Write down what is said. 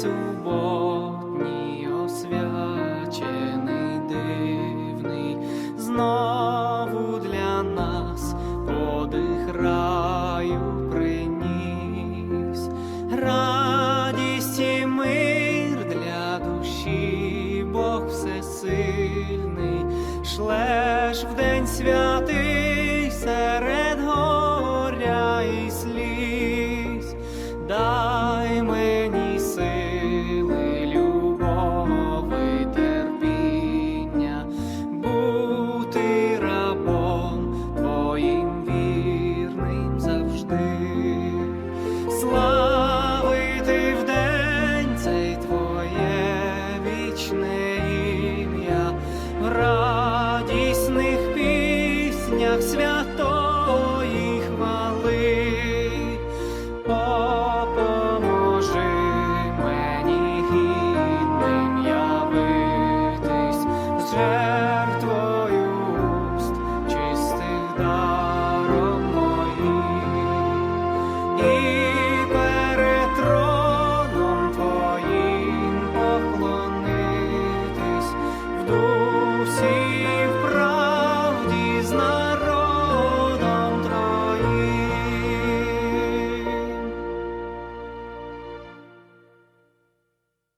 суботній освячений дивний, знову для нас подих раю приніс, радість і мир для душі, Бог всесильний, шлеш в день святий серед горя і сліз, дай ми. вічний. Lord.